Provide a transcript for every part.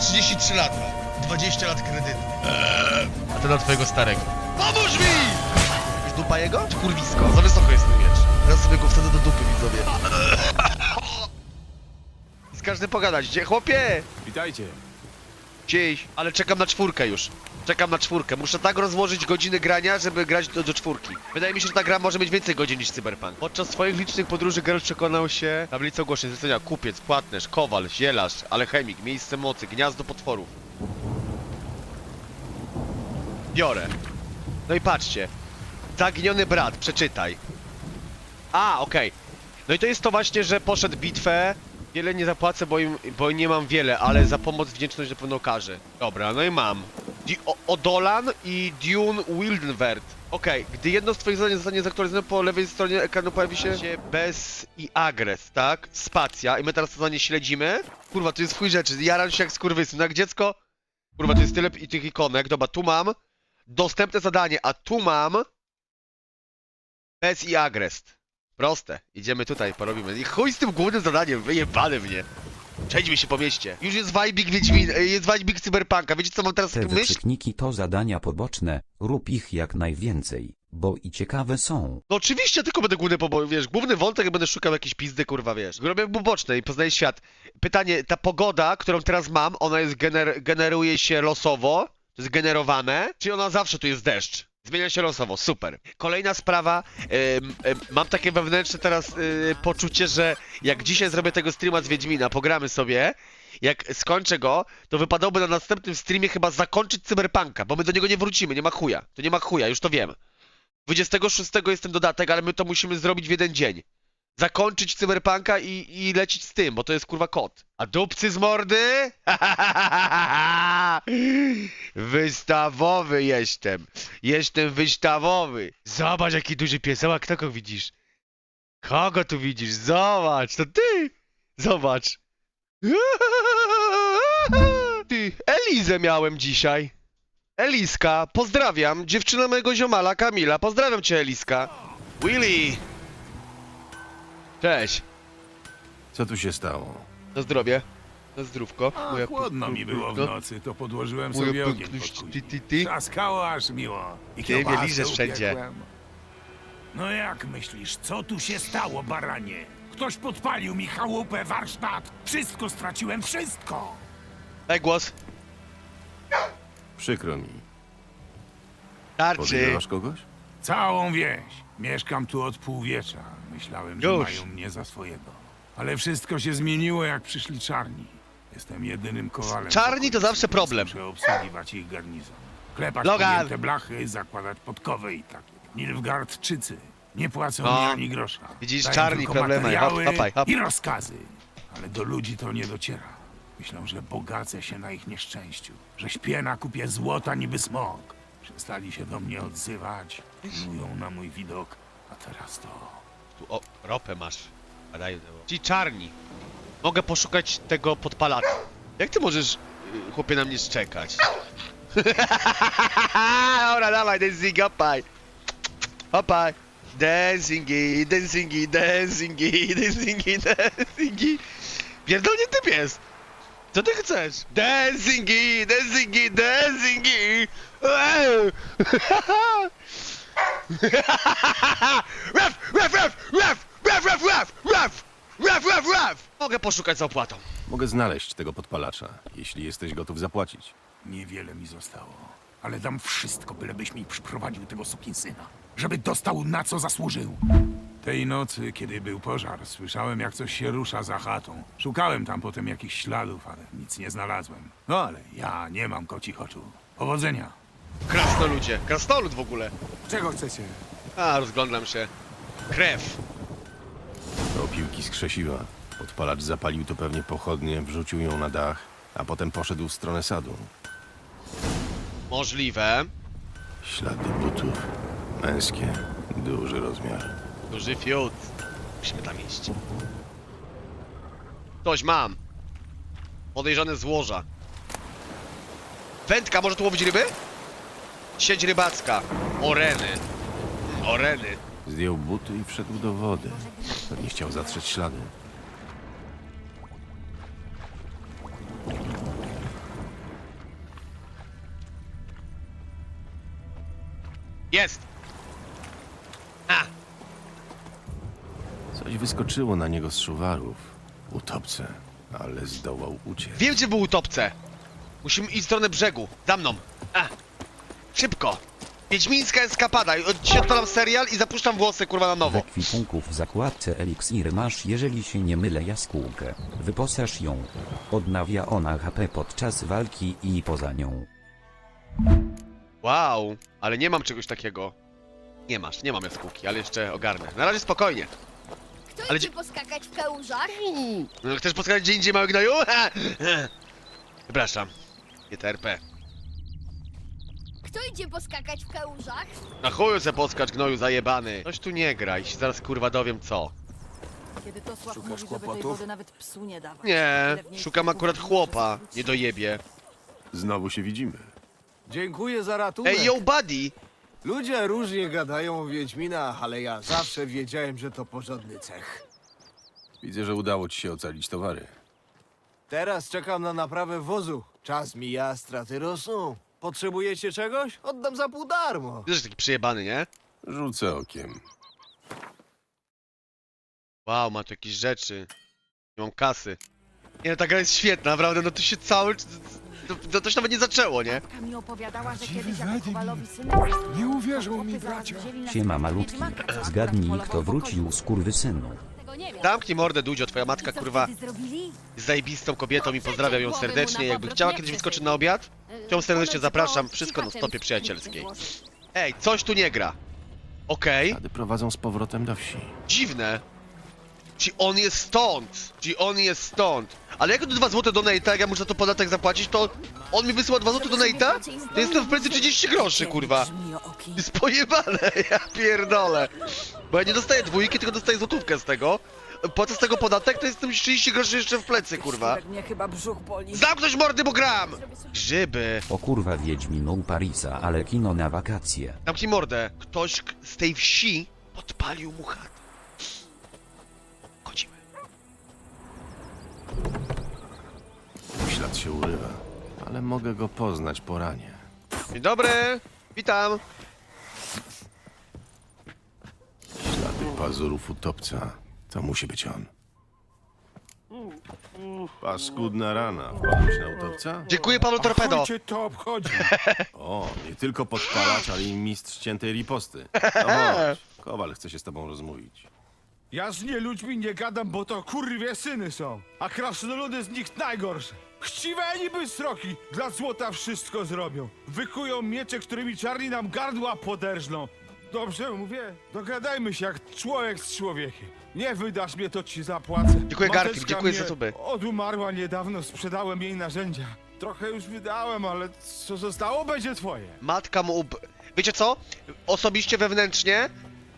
33 lata. 20 lat kredytu. A to na twojego starego. Pomóż mi! Jest dupa jego? Czy kurwisko? Za wysoko jest ten miecz. Teraz sobie go wtedy do dupy, widzowie. Z każdym pogadać. Gdzie, chłopie? Witajcie. Gdzieś. Ale czekam na czwórkę już. Czekam na czwórkę. Muszę tak rozłożyć godziny grania, żeby grać do, do czwórki. Wydaje mi się, że ta gra może mieć więcej godzin niż Cyberpunk. Podczas swoich licznych podróży Geralt przekonał się tablica ogłoszeń, zlecenia, kupiec, płatnerz, kowal, zielarz, alchemik, miejsce mocy, gniazdo potworów. Biorę. No i patrzcie. Zaginiony brat, przeczytaj. A, okej. No i to jest to właśnie, że poszedł bitwę. Wiele nie zapłacę, bo, im, bo nie mam wiele, ale za pomoc wdzięczność na pewno okaże. Dobra, no i mam. Odolan i Dune Wildenvert. Okej, gdy jedno z twoich zadań zostanie zaktualizowane po lewej stronie ekranu pojawi się bez i agres, tak? Spacja. I my teraz to zadanie śledzimy. Kurwa, to jest chuj rzeczy. Jaram się jak skurwysyn. Jak dziecko... Kurwa, to jest tyle i tych ikonek. Dobra, tu mam dostępne zadanie, a tu mam bez i agrest. Proste. Idziemy tutaj, porobimy. I chuj z tym głównym zadaniem, wyjebane mnie. Przejdźmy się po mieście. Już jest Wajbik Wiedźmin, e, jest Wajbik Cyberpunka. Wiecie co mam teraz Te myśl? wykrzykniki to zadania poboczne, rób ich jak najwięcej, bo i ciekawe są. No oczywiście, tylko będę główny pobo... wiesz, główny wątek i będę szukał jakiejś pizdy, kurwa, wiesz. Robię boczne i poznaję świat. Pytanie, ta pogoda, którą teraz mam, ona jest gener... generuje się losowo, to jest generowane, czy ona zawsze tu jest deszcz? Zmienia się losowo, super. Kolejna sprawa, em, em, mam takie wewnętrzne teraz y, poczucie, że jak dzisiaj zrobię tego streama z Wiedźmina, pogramy sobie, jak skończę go, to wypadałoby na następnym streamie chyba zakończyć Cyberpunka, bo my do niego nie wrócimy, nie ma chuja. To nie ma chuja, już to wiem. 26 jest ten dodatek, ale my to musimy zrobić w jeden dzień. Zakończyć cyberpunka i, i z tym, bo to jest kurwa kot. A dupcy z mordy? Wystawowy jestem. Jestem wystawowy. Zobacz jaki duży piesełek, kto go widzisz? Kogo tu widzisz? Zobacz, to ty! Zobacz. Ty, Elizę miałem dzisiaj. Eliska, pozdrawiam. Dziewczyna mojego ziomala Kamila. Pozdrawiam cię, Eliska. Willy! Cześć. Co tu się stało? Na zdrowie. Na zdrówko. A, Moja chłodno mi było w nocy, to podłożyłem Moja sobie ogień pod Ty, kuchnię. ty, ty. Trzaskało aż miło. I Ty kiełbasę wszędzie. upiekłem. No jak myślisz, co tu się stało, baranie? Ktoś podpalił mi chałupę, warsztat. Wszystko straciłem, wszystko. Daj głos. Przykro mi. Tarczy. Kogoś? Całą wieś. Mieszkam tu od półwiecza. Myślałem, że Już. mają mnie za swojego. Ale wszystko się zmieniło, jak przyszli czarni. Jestem jedynym kowalem. Czarni to zawsze problem. Muszę obsługiwać ich garnizon. Klepać Logan. podjęte blachy, zakładać podkowy i takie. Nilfgaardczycy nie płacą No. mi ani grosza. Widzisz, Dają czarni tylko problemy. materiały Hop, hopaj, hop. i rozkazy. Ale do ludzi to nie dociera. Myślą, że bogacę się na ich nieszczęściu. Że śpię na kupie złota niby smok. Przestali się do mnie odzywać. Plują na mój widok. A teraz to... Tu, o, ropę masz. A daj, no. Ci czarni. Mogę poszukać tego podpalacza. Jak ty możesz, y, chłopie, na mnie szczekać? Dobra, dawaj, dancing, hopaj. Hopaj. Dancingi, dancingi, dancingi, dancingi, dancingi. Pierdolnięty pies. Co ty chcesz? Dancingi, dancingi, dancingi. Eee. Ref, ref, ref, ref, ref, ref, ref, ref, ref, ref, ref. Mogę poszukać za opłatą. Mogę znaleźć tego podpalacza, jeśli jesteś gotów zapłacić. Niewiele mi zostało. Ale dam wszystko, bylebyś mi przyprowadził tego sukinsyna. Żeby dostał na co zasłużył. Tej nocy, kiedy był pożar, słyszałem jak coś się rusza za chatą. Szukałem tam potem jakichś śladów, ale nic nie znalazłem. No ale ja nie mam kocich oczu. Powodzenia. Krasnoludzie. Krasnolud w ogóle. Czego chcecie? A, rozglądam się. Krew. To piłki z krzesiwa. Podpalacz zapalił to pewnie pochodnie, wrzucił ją na dach, a potem poszedł w stronę sadu. Możliwe. Ślady butów. Męskie. Duży rozmiar. Duży fiut. Musimy tam iść. Coś mam. Podejrzane złoża. Wędka, może tu łowić ryby? Sieć rybacka. Oreny. Oreny. Zdjął buty i wszedł do wody. Pewnie chciał zatrzeć ślady. Jest! A! Coś wyskoczyło na niego z szuwarów. Utopce, ale zdołał uciec. Wiem, gdzie był utopce. Musimy iść w stronę brzegu. Za mną. A! Szybko! Wiedźmińska eskapada. Od dzisiaj odpalam serial i zapuszczam włosy, kurwa, na W nowo. ekwipunku w zakładce eliksir masz jeżeli się nie mylę jaskółkę. Wyposaż ją. Odnawia ona HP podczas walki i poza nią. Wow, ale nie mam czegoś takiego. Nie masz, nie mam jaskółki, ale jeszcze ogarnę. Na razie spokojnie. Kto Ale idzie poskakać w kałużach? No, Chcesz poskakać gdzie indziej, mały gnoju? Przepraszam. Nie TRP. Kto idzie poskakać w kałużach? Na chuju se poskacz, gnoju zajebany. Coś tu nie gra i się zaraz kurwa dowiem co. Kiedy to Sław mówi, żeby tej wody nawet psu nie dawać. Nie, Tyle w niej szukam smaku akurat chłopa. Nie dojebie. Znowu się widzimy. Dziękuję za ratunek. Ej, yo buddy! Ludzie różnie gadają o Wiedźminach, ale ja zawsze wiedziałem, że to porządny cech. Widzę, że udało ci się ocalić towary. Teraz czekam na naprawę wozu. Czas mija, straty rosną. Potrzebujecie czegoś? Oddam za pół darmo. Wiesz, że taki przyjebany, nie? Rzucę okiem. Wow, ma tu jakieś rzeczy. Nie mam kasy. Nie, no ta gra jest świetna, naprawdę, no to się cały... To, to, to się nawet nie zaczęło, nie? Matka mi opowiadała, że kiedyś jak Nie uwierzą mi, bracia. Siema malutki. Zgadnij kto wrócił z kurwysynu. Tego nie wiem. Zamknij mordę, Dudzio, twoja matka, I co kurwa, wtedy zrobili? jest zajebistą kobietą i pozdrawiam ją serdecznie. Jakby chciała kiedyś wyskoczyć na obiad, Y, Cię serdecznie zapraszam, wszystko na stopie przyjacielskiej. Ej, coś tu nie gra. Okej, prowadzą z powrotem do wsi. dziwne. Czy on jest stąd? Czy on jest stąd? Ale jak to 2 zł do Nate'a, jak ja muszę za to podatek zapłacić, to on mi wysyła 2 zł do Nate'a? To jestem w plecy 30 groszy, kurwa. Brzmi o oki. Jest pojebane, ja pierdolę. Bo ja nie dostaję dwójki, tylko dostaję złotówkę z tego. Płacę z tego podatek, to jestem 30 groszy jeszcze w plecy, kurwa. Mnie chyba brzuch boli. Zamknąć mordy, bo gram! Grzyby. O kurwa Wiedźminu Parisa, ale kino na wakacje. Zamknij mordę. Ktoś k- z tej wsi podpalił mu chatę. Chodzimy. Ślad się urywa, ale mogę go poznać po ranie. Dzień dobry, witam. Ślady pazurów utopca. To musi być on. Paskudna rana. Wpadłeś na utopca? Dziękuję Pablo Torpedo. Cię to obchodzi. O, nie tylko podpalacz, ale i mistrz ciętej riposty. No chodź, Kowal chce się z tobą rozmówić. Ja z nie ludźmi nie gadam, bo to kurwie syny są. A krasnoludy z nich najgorsze. Chciwe niby sroki, dla złota wszystko zrobią. Wykują miecze, którymi czarni nam gardła poderżną. Dobrze mówię? Dogadajmy się jak człowiek z człowiekiem. Nie wydasz mnie, to ci zapłacę. Dziękuję, Garfield, Mateczka dziękuję za mnie suby. Odumarła niedawno, sprzedałem jej narzędzia. Trochę już wydałem, ale co zostało będzie twoje. Matka mu... ub- Wiecie co? Osobiście, wewnętrznie,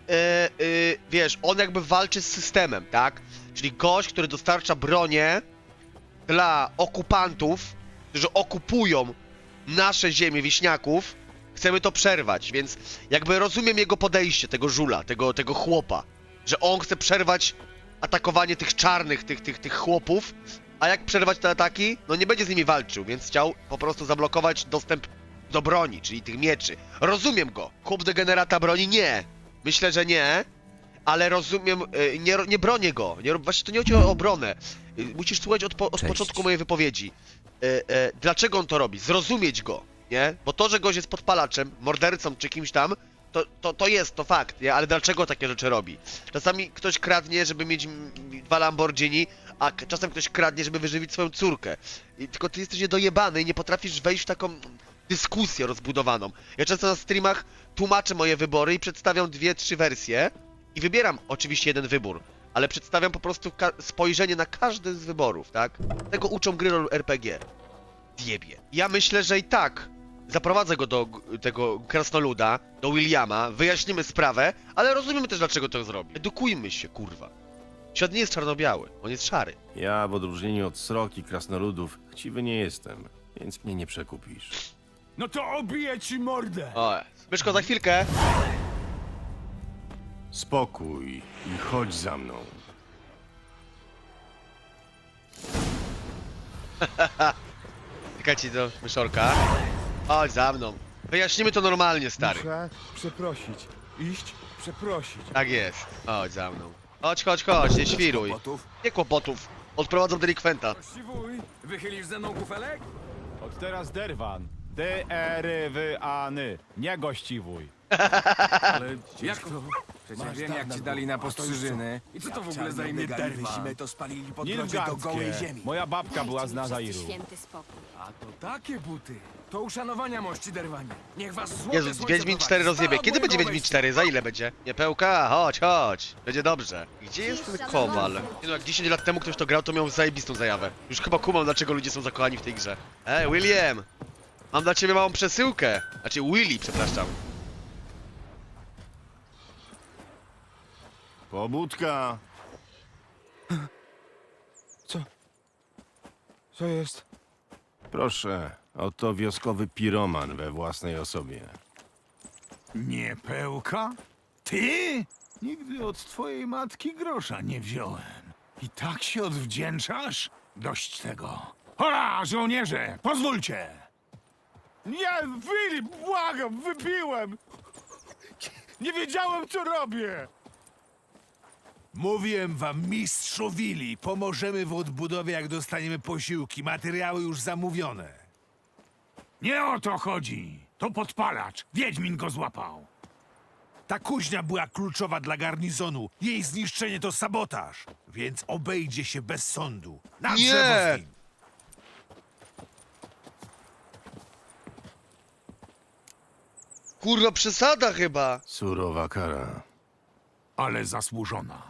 yy, yy, wiesz, on jakby walczy z systemem, tak? Czyli gość, który dostarcza bronię dla okupantów, którzy okupują nasze ziemie wieśniaków, chcemy to przerwać, więc jakby rozumiem jego podejście, tego żula, tego, tego chłopa, że on chce przerwać atakowanie tych czarnych, tych, tych, tych chłopów, a jak przerwać te ataki? No nie będzie z nimi walczył, więc chciał po prostu zablokować dostęp do broni, czyli tych mieczy. Rozumiem go. Chłop degenerata broni? Nie. Myślę, że nie. Ale rozumiem, y, nie, nie bronię go. Nie, właśnie to nie chodzi o obronę. Y, Musisz słuchać od, po, od początku mojej wypowiedzi. Y, Dlaczego on to robi? Zrozumieć go, nie? Bo to, że gość jest podpalaczem, mordercą czy kimś tam, to, to, to jest, to fakt, nie? Ale dlaczego takie rzeczy robi? Czasami ktoś kradnie, żeby mieć dwa Lamborghini, a czasem ktoś kradnie, żeby wyżywić swoją córkę. I, tylko ty jesteś niedojebany i nie potrafisz wejść w taką dyskusję rozbudowaną. Ja często na streamach tłumaczę moje wybory i przedstawiam dwie, trzy wersje i wybieram oczywiście jeden wybór, ale przedstawiam po prostu spojrzenie na każdy z wyborów, tak? Tego uczą gry RPG. Diebie. Ja myślę, że i tak zaprowadzę go do tego krasnoluda, do Williama, wyjaśnimy sprawę, ale rozumiemy też dlaczego to zrobi. Edukujmy się, kurwa. Świat nie jest czarno-biały, on jest szary. Ja, w odróżnieniu od sroki krasnoludów, chciwy nie jestem, więc mnie nie przekupisz. No to obiję ci mordę. O, Myszko, za chwilkę. Spokój i chodź za mną. Czekajcie do myszorka. Chodź za mną. Wyjaśnimy to normalnie, stary. Muszę przeprosić. Iść, przeprosić. Tak jest. Chodź za mną. Chodź, chodź, chodź, nie świruj. Nie kłopotów. Odprowadzam delikwenta. Właściwuj, wychylisz ze mną kufelek? Od teraz derwan. D-E-R-W-A-N-Y. Nie gościwuj. Ale jak to? Przecież wiem jak ci dali na postrzyżyny. I co to w ogóle za imię derwa? to spalili pod ziemi. Moja babka była z Nazairu. Święty spokój. A to takie buty. To uszanowania mości derwanie. Niech was złote Jezus, słońce Wiedźmin prowadzi. 4 rozjebie. Stara Kiedy będzie Wiedźmin wejścia. 4? Za ile będzie? Nie pełka? Chodź, chodź. Będzie dobrze. Gdzie jest ten kowal? Nie no, jak 10 lat temu ktoś to grał, to miał zajebistą zajawę. Już chyba kumam, dlaczego ludzie są zakochani w tej grze. Ej, William! Mam dla ciebie małą przesyłkę. Znaczy, Willy, przepraszam. Pobudka! Co jest? Proszę, oto wioskowy piroman we własnej osobie. Nie pełka? Ty? Nigdy od twojej matki grosza nie wziąłem. I tak się odwdzięczasz? Dość tego. Hola, żołnierze, pozwólcie! Nie, Filip, błagam, wypiłem! Nie wiedziałem, co robię! Mówiłem wam, mistrzu Willi, pomożemy w odbudowie, jak dostaniemy posiłki. Materiały już zamówione. Nie o to chodzi. To podpalacz. Wiedźmin go złapał. Ta kuźnia była kluczowa dla garnizonu. Jej zniszczenie to sabotaż. Więc obejdzie się bez sądu. Na Nie! drzewo z nim. Kurwa, przesada chyba. Surowa kara. Ale zasłużona.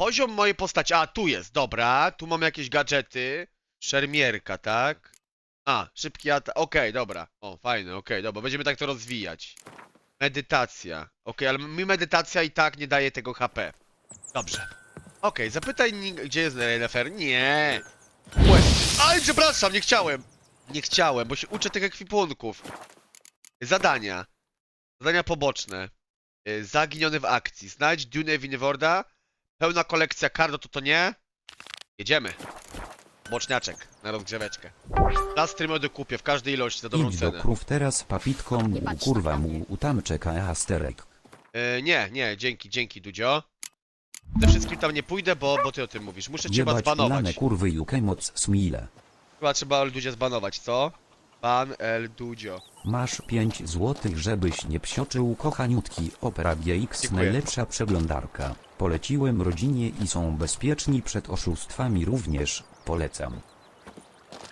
Poziom mojej postaci. A, tu jest, dobra. Tu mam jakieś gadżety. Szermierka, tak? A, szybki atak. Okej, dobra. O, fajne, okej, dobra. Będziemy tak to rozwijać. Medytacja. Okej, ale mi medytacja i tak nie daje tego HP. Dobrze. Okej, zapytaj, gdzie jest Nefer? Nie. Quest. Aj, przepraszam, nie chciałem. Nie chciałem, bo się uczę tych ekwipunków. Zadania. Zadania poboczne. Y, Zaginiony w akcji. Znajdź Dune Winworda. Pełna kolekcja kart, no to to nie. Jedziemy. Boczniaczek na rozgrzeweczkę. Plastry mody kupię w każdej ilości za dobrą Idź do cenę. krów teraz papitką Nie mu patrz kurwa na mu utam czeka asterek. Y, nie, nie, dzięki, dzięki Dudzio. Ze wszystkim tam nie pójdę, bo, bo ty o tym mówisz. Muszę cię chyba Jebać ilane zbanować. kurwy jukę moc smile. Chyba trzeba El Dudzia zbanować, co? Pan El Dudzio. Masz 5 złotych, żebyś nie psioczył kochaniutki. Opera GX Dziękuję. najlepsza przeglądarka. Poleciłem rodzinie i są bezpieczni przed oszustwami również. Polecam.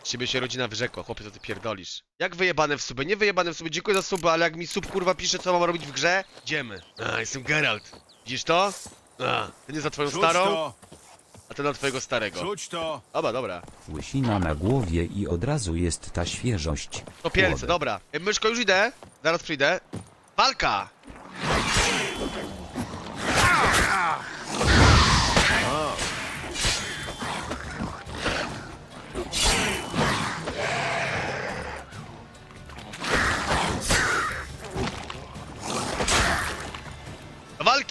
Z Ciebie się rodzina wyrzekła, chłopie, co ty pierdolisz. Jak wyjebane w subie? Nie wyjebane w subie, dziękuję za suby, ale jak mi sub kurwa pisze, co mam robić w grze, idziemy. A, jestem Geralt. Widzisz to? A, ten jest za twoją Rzuć starą, to! a ten na twojego starego. Rzuć to! Dobra, dobra. Łysina na głowie i od razu jest ta świeżość. To pielce, dobra. E, Myszko, już idę. Zaraz przyjdę. Walka!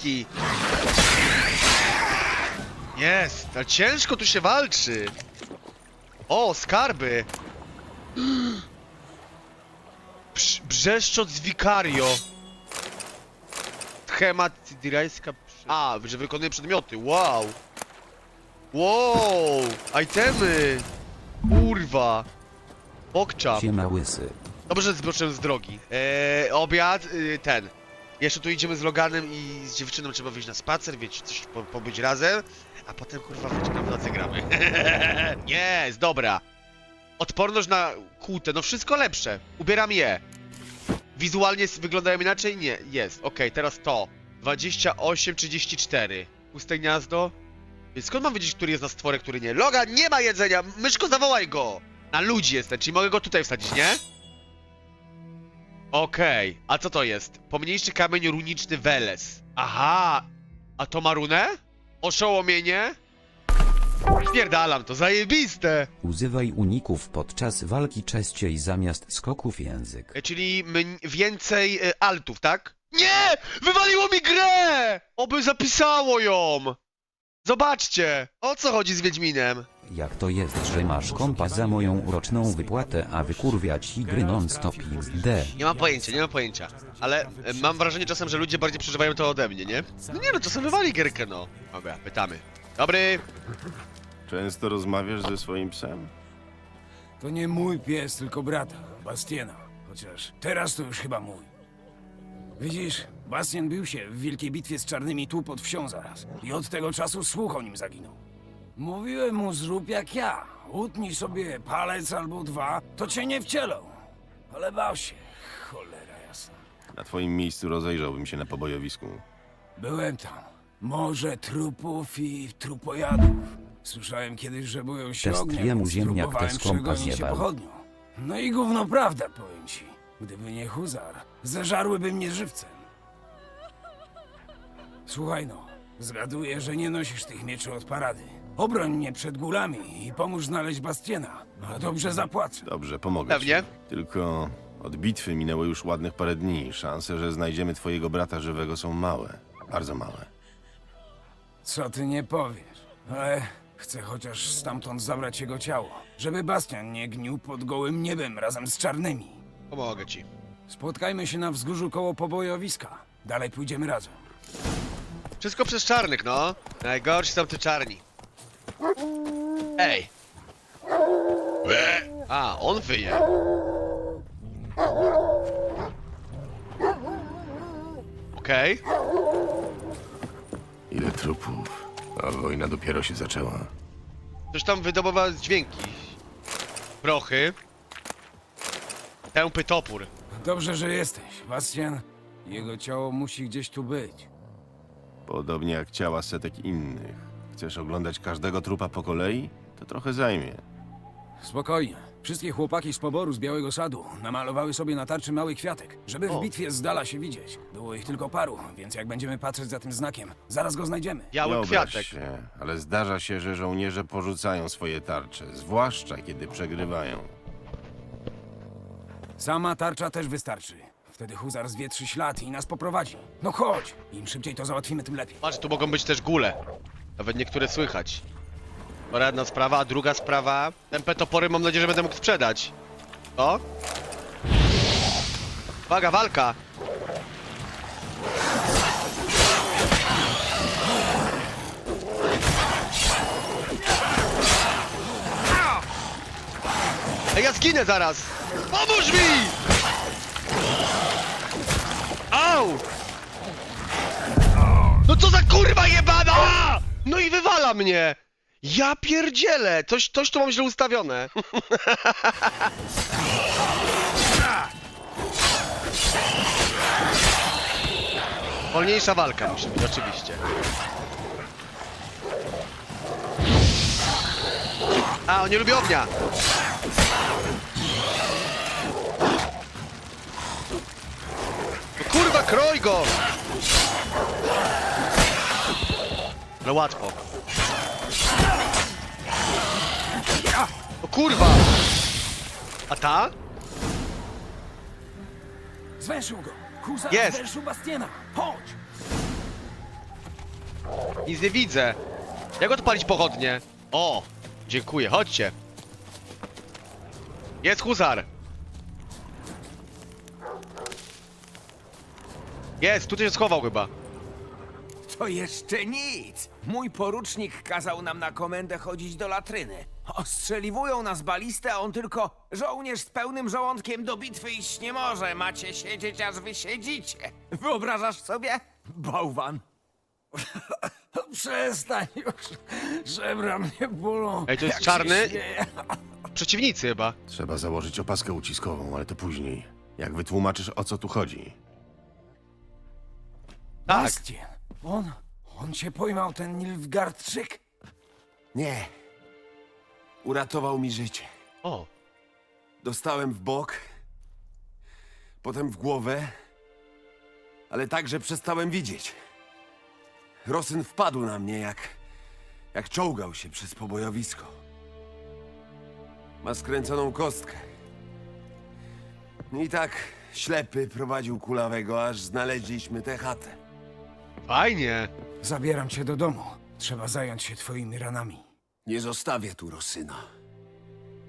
Walki! Jest, ale ciężko tu się walczy. O, skarby! Brz, brzeszczot z Vicario. Schemat dirajska... A, że wykonuje przedmioty, wow! Wow! Itemy! Kurwa! Pokczam. Siema łysy. Dobrze, że zboczyłem z drogi. Eee, obiad, y, ten. Jeszcze tu idziemy z Loganem i z dziewczyną trzeba wyjść na spacer, wiecie, coś po, pobyć razem. A potem, kurwa, wieczorem w nocy gramy. Jest, dobra. Odporność na kłutę, no wszystko lepsze. Ubieram je. Wizualnie wyglądają inaczej? Nie, jest. Okej, teraz to. 28-34. Puste gniazdo. Więc skąd mam wiedzieć, który jest na stworek, który nie? Logan, nie ma jedzenia! Myszko, zawołaj go! Na ludzi jestem, czyli mogę go tutaj wsadzić, nie? Okej, a co to jest? Pomniejszy kamień runiczny Weles. Aha, a to ma runę? Oszołomienie? Spierdalam, to zajebiste! Używaj uników podczas walki częściej zamiast skoków język. E, Czyli mn- więcej e, altów, tak? Nie! Wywaliło mi grę! Oby zapisało ją! Zobaczcie! O co chodzi z Wiedźminem? Jak to jest, że masz kompa za moją uroczną wypłatę, a wykurwia ci gry non-stop XD? Nie mam pojęcia, nie mam pojęcia. Ale e, mam wrażenie czasem, że ludzie bardziej przeżywają to ode mnie, nie? No nie no, czasem wywali gierkę, no. Dobra, pytamy. Dobry! Często rozmawiasz ze swoim psem? To nie mój pies, tylko brata, Bastiena. Chociaż teraz to już chyba mój. Widzisz, Bastien bił się w wielkiej bitwie z czarnymi tu pod wsią zaraz. I od tego czasu słuch o nim zaginął. Mówiłem mu, zrób jak ja. Utnij sobie palec albo dwa, to cię nie wcielą. Ale bał się. Cholera jasna. Na twoim miejscu rozejrzałbym się na pobojowisku. Byłem tam. Morze trupów i trupojadów. Słyszałem kiedyś, że boją się Test ognia, jemu więc ziemniak próbowałem przegonić się zjebał. pochodnią. No i gówno prawda, powiem ci. Gdyby nie huzar, zeżarłyby mnie żywcem. Słuchaj no, zgaduję, że nie nosisz tych mieczy od parady. Obroń mnie przed gulami i pomóż znaleźć Bastiena. A dobrze zapłacę. Dobrze, pomogę Pewnie. ci. Tylko od bitwy minęło już ładnych parę dni. Szanse, że znajdziemy twojego brata żywego są małe. Bardzo małe. Co ty nie powiesz? Ale chcę chociaż stamtąd zabrać jego ciało, żeby Bastian nie gnił pod gołym niebem razem z czarnymi. Pomogę ci. Spotkajmy się na wzgórzu koło pobojowiska. Dalej pójdziemy razem. Wszystko przez czarnych, no. Najgorsi są te czarni. Ej! A, on wyje. Okej. Ile trupów? A wojna dopiero się zaczęła. Coś tam wydobywa dźwięki. Prochy. Tępy topór. Dobrze, że jesteś, Bastian. Jego ciało musi gdzieś tu być. Podobnie jak ciała setek innych. Chcesz oglądać każdego trupa po kolei? To trochę zajmie. Spokojnie. Wszystkie chłopaki z poboru z Białego Sadu namalowały sobie na tarczy mały kwiatek, żeby w bitwie z dala się widzieć. Było ich tylko paru, więc jak będziemy patrzeć za tym znakiem, zaraz go znajdziemy. Biały Nie obraź kwiatek. Się, ale zdarza się, że żołnierze porzucają swoje tarcze, zwłaszcza kiedy przegrywają. Sama tarcza też wystarczy. Wtedy huzar zwietrzy ślad i nas poprowadzi. No chodź! Im szybciej to załatwimy, tym lepiej. Patrz, tu mogą być też góle. Nawet niektóre słychać. To jedna sprawa, a druga sprawa... Tępe topory mam nadzieję, że będę mógł sprzedać. O? Uwaga, walka! Ej, ja zginę zaraz! Pomóż mi! No co za kurwa jebana! No i wywala mnie! Ja pierdzielę! Coś, coś tu mam źle ustawione. Wolniejsza walka musi być, oczywiście. A, on nie lubi ognia! Kurwa, kroj go! No łatwo. O kurwa! A ta? Zwęszył go! Huzar Jest. zwęszył Bastiena! Chodź! Nic nie widzę. Jak odpalić pochodnie? O! Dziękuję, chodźcie. Jest huzar. Jest, tutaj się schował chyba. To jeszcze nic. Mój porucznik kazał nam na komendę chodzić do latryny. Ostrzeliwują nas balistę, a on tylko żołnierz z pełnym żołądkiem do bitwy iść nie może. Macie siedzieć, aż wy siedzicie. Wyobrażasz sobie? Bałwan. Przestań już! Żebra mnie bolą. Ej, to jest Jak czarny? śmieję. Przeciwnicy chyba. Trzeba założyć opaskę uciskową, ale to później. Jak wytłumaczysz, o co tu chodzi? Tak. Bastien! On, on cię pojmał, ten Nilfgaardczyk? Nie. Uratował mi życie. O. Dostałem w bok. potem w głowę, ale także przestałem widzieć. Rosyn wpadł na mnie jak, jak czołgał się przez pobojowisko. Ma skręconą kostkę. I tak ślepy prowadził kulawego, aż znaleźliśmy tę chatę. Fajnie. Zabieram cię do domu. Trzeba zająć się twoimi ranami. Nie zostawię tu Rosyna.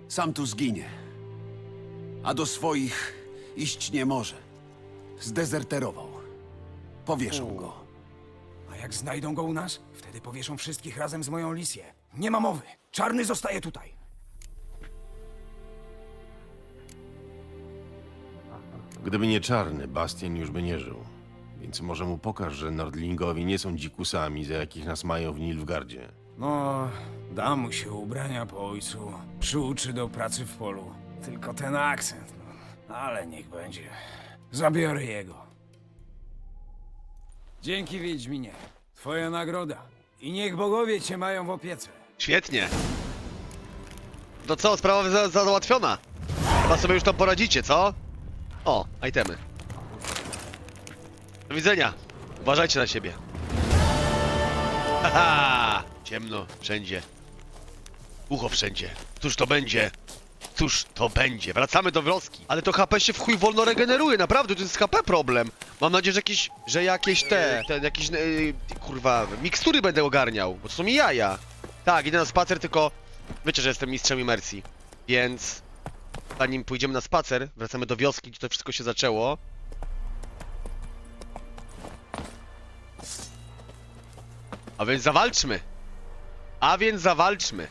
Sam tu zginie. A do swoich iść nie może. Zdezerterował. Powieszą go. A jak znajdą go u nas, wtedy powieszą wszystkich razem z moją Lisję. Nie ma mowy. Czarny zostaje tutaj. Gdyby nie czarny, Bastian już by nie żył. Więc może mu pokaż, że Nordlingowi nie są dzikusami, za jakich nas mają w Nilfgardzie. No, da mu się ubrania po ojcu. Przyuczy do pracy w polu. Tylko ten akcent, no. Ale niech będzie. Zabiorę jego. Dzięki, Wiedźminie. Twoja nagroda. I niech bogowie cię mają w opiece. Świetnie. To co, sprawa za, za załatwiona. Chyba sobie już tam poradzicie, co? O, itemy. Do widzenia. Uważajcie na siebie. Haha! Ciemno wszędzie. Ucho wszędzie. Cóż to będzie? Cóż to będzie? Wracamy do wioski. Ale to HP się w chuj wolno regeneruje, naprawdę, to jest HP problem. Mam nadzieję, że jakieś, że jakieś te, te jakieś, yy, kurwa, mikstury będę ogarniał, bo to są mi jaja. Tak, idę na spacer, tylko wiecie, że jestem mistrzem imersji, więc zanim pójdziemy na spacer, wracamy do wioski, gdzie to wszystko się zaczęło. A więc zawalczmy! A więc zawalczmy!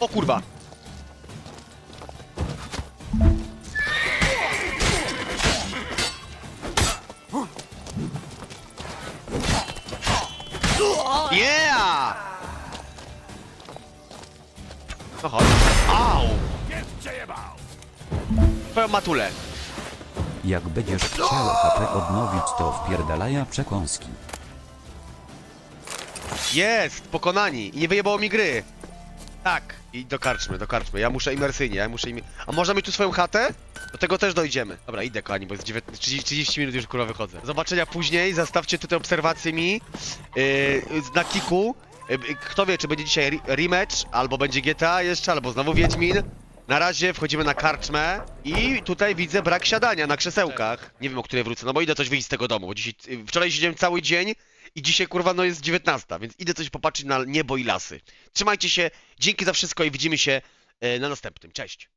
O kurwa! Yeah! No chodź. Au! Twoją matulę. Jak będziesz chciał HP odnowić to wpierdalaja przekąski. Jest! Pokonani! I nie wyjebało mi gry! Tak! I dokarczmy, dokarczmy. Ja muszę imersyjnie, ja muszę im... A można mieć tu swoją chatę? Do tego też dojdziemy. Dobra, idę kochani, bo jest 19, 30, 30 minut już kurwa wychodzę. Zobaczenia później, zastawcie tutaj obserwacje mi yy, na kiku. Yy, kto wie, czy będzie dzisiaj re- rematch, albo będzie GTA jeszcze, albo znowu Wiedźmin. Na razie wchodzimy na karczmę i tutaj widzę brak siadania na krzesełkach. Nie wiem, o której wrócę, no bo idę coś wyjść z tego domu, bo dzisiaj, yy, wczoraj siedziałem cały dzień i dzisiaj kurwa no jest 19, więc idę coś popatrzeć na niebo i lasy. Trzymajcie się, dzięki za wszystko i widzimy się e, na następnym. Cześć!